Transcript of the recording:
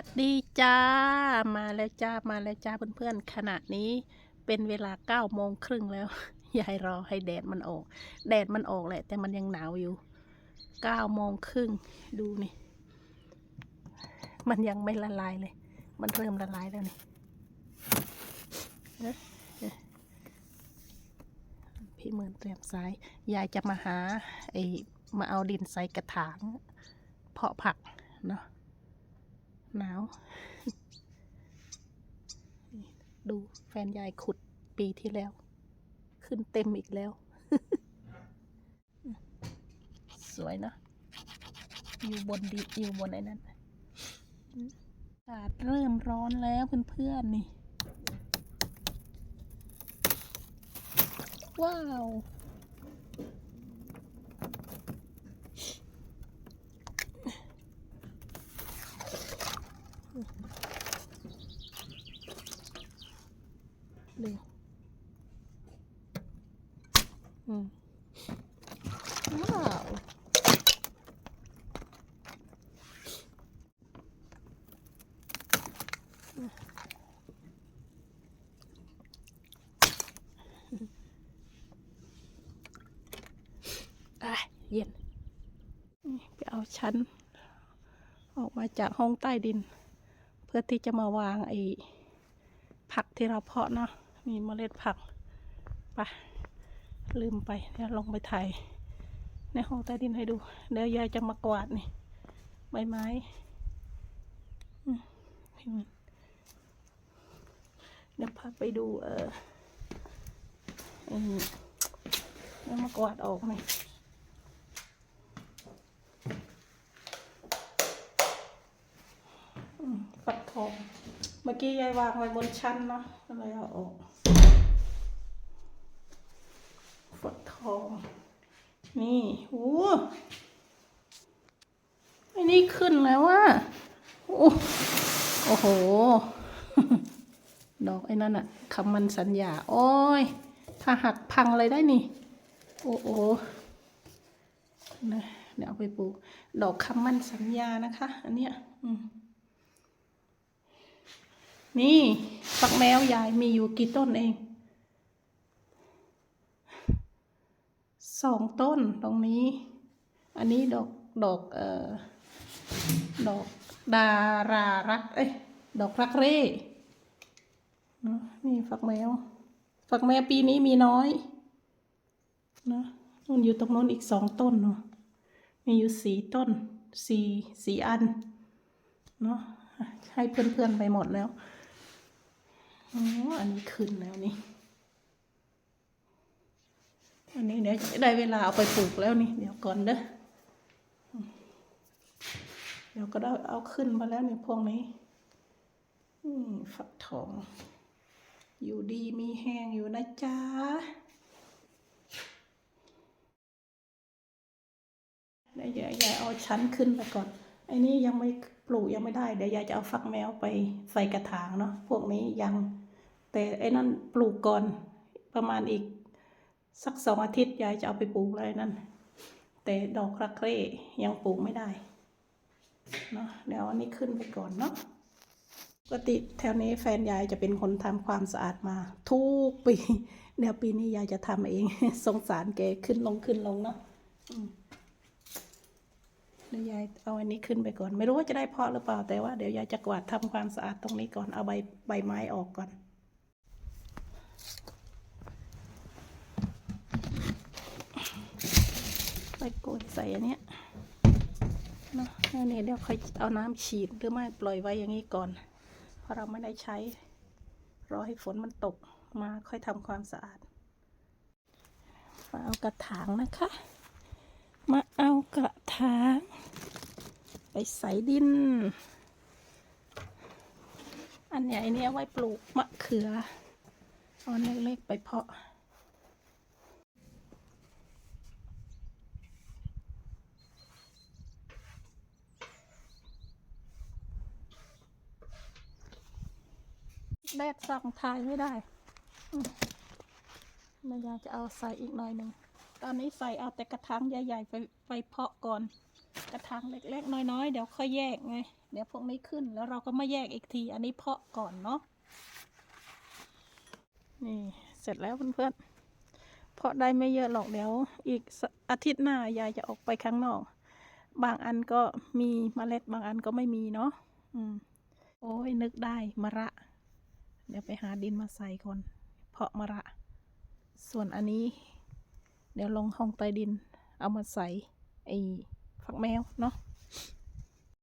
วัสดีจ้า มาแล้วจ้า มาแล้วจ้าเพื่อนๆ ขณะนี้เป็นเวลาเก้าโมงครึ่งแล้ว ยายรอให้แดดมันออก แดดมันออกแหละ แต่มันยังหนาวอยู่เก้าโมงครึ่งดูนี่ มันยังไม่ละลายเลย มันเริ่มละลายแล้วนี่พี่เหมือนเตรียมสาย ยายจะมาหาไอ้มาเอาดินใส่กระถาง เพาะผักเนาะ หนาว ดูแฟนยายขุดปีที่แล้ว ขึ้นเต็มอีกแล้ว สวยเนอะอยู่บนดิอยู่บนไอ้นั้นอากาศเริ่มร้อนแล้วเพื่อนๆนี่ ว้าว เร็วอืมว้าวอะเย็นไปเอาชั้น ออกมาจากห้องใต้ดิน เพื่อที่จะมาวางไอ้ผักที่เราเพาะเนาะ มีเมล็ดผักปะลืมไปเดี๋ยวลงไปถ่ายในห้องใต้ดินให้ดูเดี๋ยวยายจะมากวาดนี่ใบไม้อืมพี่มันเดี๋ยวพาไปดูเออเออเดี๋ยวมากวาดออกนี่อืมฝักทอง เมื่อกี้ยายวางไว้บนชั้นเนาะก็เลยเอาออกฝักทอง นี่โอ้ไอ้นี่ขึ้นแล้วว่ะโอ้โอ้โห ดอกไอ้นั่นอะคำมันสัญญา โอ้ย ถ้าหักพังเลยได้นี่ โอ้โหนะเดี๋ยวเอาไปปลูก ดอกคำมันสัญญานะคะ อันเนี้ย อืม นี่ฝักแมวยายมีอยู่กี่ต้นเอง สองต้นตรงนี้ อันนี้ดอกดอกเอ่อดอกดารารัก เอ้ยดอกรักเร่เนอะนี่ฝักแมวฝักแมวปีนี้มีน้อยนะนู่นอยู่ตรงโน้นอีกสองต้นเนาะมีอยู่สี่ต้นสี่สี่อันเนาะให้เพื่อนๆไปหมดแล้ว อ๋อ อันนี้ขึ้นแล้วนี่ อันนี้เดี๋ยวได้เวลาเอาไปปลูกแล้วนี่ เดี๋ยวก่อนเด้อ เดี๋ยวก็ได้เอาขึ้นมาแล้วนี่พวกนี้ฝักทอง อยู่ดีมีแห้งอยู่นะจ๊ะเดี๋ยวยายเอาชั้นขึ้นไปก่อน ไอ้นี่ยังไม่ปลูกยังไม่ได้ เดี๋ยวยายจะเอาฝักแมวไปใส่กระถางเนาะ พวกนี้ยัง แต่ไอ้นั่นปลูกก่อนประมาณอีกสักสองอาทิตย์ยายจะเอาไปปลูกเลยนั่น แต่ดอกรักเร่ยังปลูกไม่ได้เนาะเดี๋ยวอันนี้ขึ้นไปก่อนเนาะปกติแถวนี้แฟนยายจะเป็นคนทำความสะอาดมา ทุกปีเดี๋ยวปีนี้ยายจะทำเอง สงสารแกขึ้นลงขึ้นลงเนาะเดี๋ยวยายเอาอันนี้ขึ้นไปก่อน ไม่รู้ว่าจะได้เพาะหรือเปล่าแต่ว่าเดี๋ยวยายจะกวาดทำความสะอาดตรงนี้ก่อนเอาใบใบไม้ออกก่อน ไปโกยใส่อันเนี้ยเนาะอันนี้เดี๋ยวค่อยเอาน้ำฉีดหรือไม่ปล่อยไว้อย่างนี้ก่อน เพราะเราไม่ได้ใช้ รอให้ฝนมันตกมาค่อยทำความสะอาด มาเอากระถางนะคะ มาเอากระถาง ไปใส่ดิน อันใหญ่เนี้เอาไว้ปลูกมะเขืออาอันเล็กๆไปเพาะ แดดส่องทายไม่ได้มแม่ยายจะเอาใส่อีกหน่อยหนึ่ง ตอนนี้ใส่เอาแต่กระถางใหญ่ๆไปไปเพาะก่อน กระถางเล็กๆน้อยๆ เดี๋ยวค่อยแยกไง เดี๋ยวพวกนี้ขึ้นแล้วเราก็มาแยกอีกที อันนี้เพาะก่อนเนาะ นี่เสร็จแล้วเพื่อนๆ เพาะได้ไม่เยอะหรอกเดี๋ยว อีกอาทิตย์หน้ายายจะออกไปข้างนอก บางอันก็มีเมล็ดบางอันก็ไม่มีเนาะ อืม โอ้ยนึกได้มะระ เดี๋ยวไปหาดินมาใส่ก่อน เพาะมะระ ส่วนอันนี้ เดี๋ยวลงห้องใต้ดิน เอามาใส่ไอ้ฝักแมวเนาะ